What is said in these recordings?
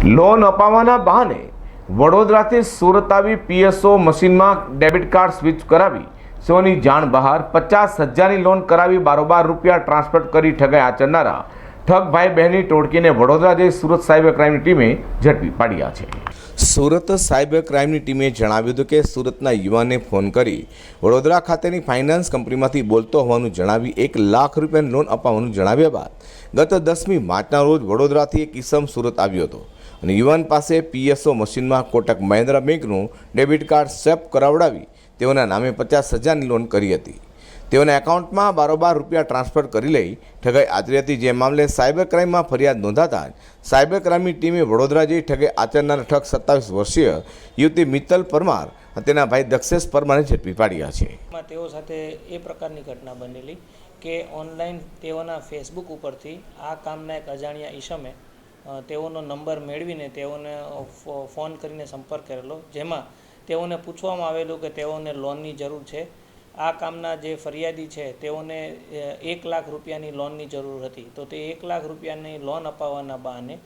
Loan અપાવવાના બહાને વડોદરાથી સુરત આવી પીએસઓ મશીનમાં ડેબિટ કાર્ડ સ્વિચ કરાવી સેવાની જાણ બહાર પચાસ હજારની લોન કરાવી બારોબાર રૂપિયા ટ્રાન્સફર કરી ઠગાઈ આચરનારા ઠગ ભાઈ બહેનની ટોળકીને વડોદરા જઈ સુરત સાયબર ક્રાઇમની ટીમે ઝડપી પાડ્યા છે. સુરત સાયબર ક્રાઇમની ટીમે જણાવ્યું હતું કે સુરતના યુવાને ફોન કરી વડોદરા ખાતેની ફાઇનાન્સ કંપનીમાંથી બોલતો હોવાનું જણાવી એક લાખ રૂપિયાની લોન અપાવવાનું જણાવ્યા બાદ ગત દસમી માર્ચના રોજ વડોદરાથી એક કિસમ સુરત આવ્યો હતો. અને યુવાન પાસે પીએસઓ મશીનમાં કોટક મહિન્દ્રા બેંકનું ડેબિટ કાર્ડ સ્વેપ કરાવડાવી તેઓના નામે પચાસ હજારની લોન કરી હતી. તેઓના એકાઉન્ટમાં બારોબાર રૂપિયા ટ્રાન્સફર કરી લઈ ઠગાઈ આચરી હતી. જે મામલે સાયબર ક્રાઇમમાં ફરિયાદ નોંધાતા જ સાયબર ક્રાઇમની ટીમે વડોદરા જઈ ઠગાઈ આચરનાર ઠગ સત્તાવીસ વર્ષીય યુવતી મિત્તલ પરમાર અને તેના ભાઈ દક્ષેશ પરમારને ઝડપી પાડ્યા છે. તેઓ સાથે એ પ્રકારની ઘટના બનેલી કે ઓનલાઈન તેઓના ફેસબુક ઉપરથી આ કામના એક અજાણ્યા ઈસમે અ, તેઓનો નંબર મેળવીને તેઓને ફોન કરીને સંપર્ક કરેલો. જેમાં તેઓને પૂછવામાં આવેલું કે તેઓને લોનની જરૂર છે. આ કામના જે ફરિયાદી છે, તેઓને એક લાખ રૂપિયાની લોનની જરૂર હતી. તો તે એક લાખ રૂપિયાની લોન અપાવવાના બહાને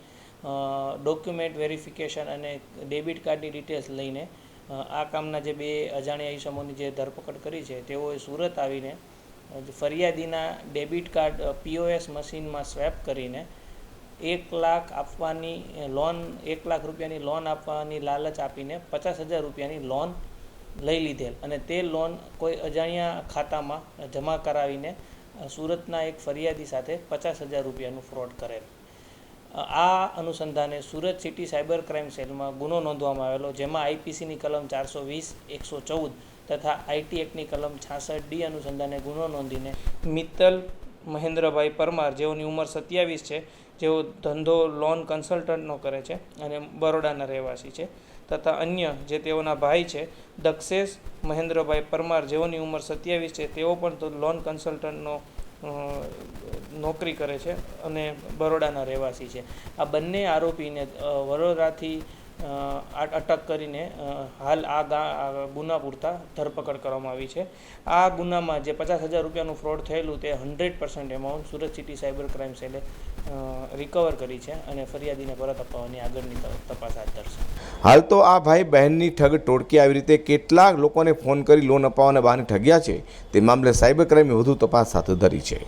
ડોક્યુમેન્ટ વેરિફિકેશન અને ડેબિટ કાર્ડની ડિટેલ્સ લઈને આ કામના જે બે અજાણ્યા ઈસમોની જે ધરપકડ કરી છે, તેઓએ સુરત આવીને ફરિયાદીના ડેબિટ કાર્ડ પીઓએસ મશીનમાં સ્વેપ કરીને એક લાખ આપવાની લોન એક લાખ રૂપિયાની લોન આપવાની લાલચ આપીને પચાસ હજાર રૂપિયાની લોન લઈ લીધેલ. અને તે લોન કોઈ અજાણ્યા ખાતામાં જમા કરાવીને સુરતના એક ફરિયાદી સાથે પચાસ હજાર રૂપિયાનું ફ્રોડ કરેલ. આ અનુસંધાને સુરત સિટી સાયબર ક્રાઇમ સેલમાં ગુનો નોંધવામાં આવેલો, જેમાં આઈપીસીની કલમ ચારસો વીસ, એકસો ચૌદ તથા આઈટી એક્ટની કલમ છાસઠ ડી અનુસંધાને ગુનો નોંધીને મિત્તલ મહેન્દ્રભાઈ પરમાર જેઓની ઉંમર સત્યાવીસ છે, જેઓ ધંધો લોન કન્સલ્ટન્ટનો કરે છે અને બરોડાના રહેવાસી છે. તથા અન્ય જે તેઓના ભાઈ છે, દક્ષેશ મહેન્દ્રભાઈ પરમાર જેઓની ઉંમર સત્યાવીસ છે, તેઓ પણ તો લોન કન્સલ્ટન્ટનો નોકરી કરે છે અને બરોડાના રહેવાસી છે. આ બંને આરોપીને વડોદરાથી અટક કરીને હાલ આ ગા ગુના પૂરતા ધરપકડ કરવામાં આવી છે. આ ગુનામાં જે પચાસ હજાર રૂપિયાનું ફ્રોડ થયેલું તે hundred percent amount Surat city cyber crime સેલે recover કરી છે અને ફરિયાદીને પરત અપાવવાની આગળની તપાસ હાથ ધરશે. હાલ તો આ ભાઈ બહેનની ઠગ ટોળકી આવી રીતે કેટલાક લોકોને ફોન કરી લોન અપાવવાના બહાને ઠગ્યા છે. તે મામલે સાયબર ક્રાઇમે વધુ તપાસ હાથ ધરી છે.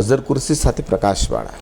અઝર કુર્સી સાથે પ્રકાશવાળા